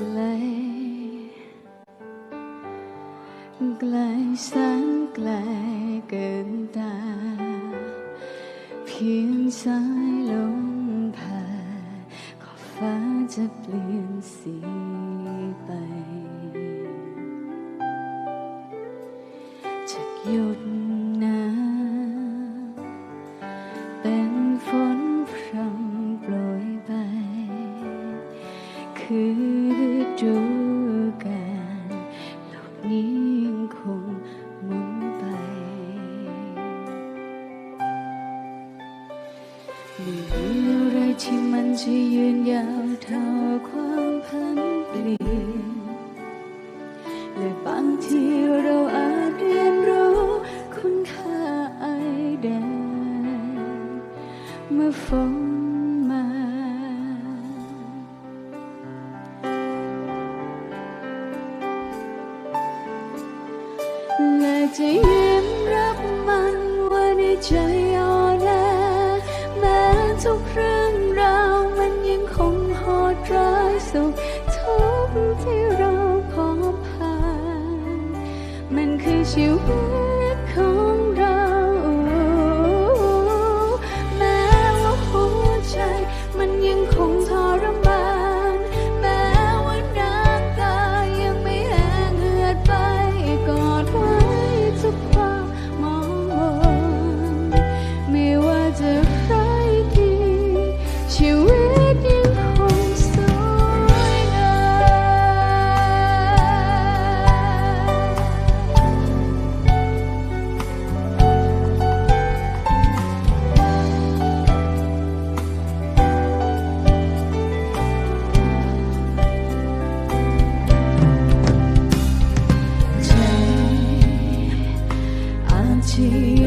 กล ไกลแสนไกลเกินตา เพียงสายลมผ่านขอบฟ้าจะเปลี่ยนสีไปจากหยด ไม่มีอะไรที่มันจะยืนยาวเท่าความพันเปลี่ยนและบางทีเราอาจเรียนรู้คุณค่าไอแดงเมื่อฝนมาและจะยิ้มรับมันว่าในใจ you. 情。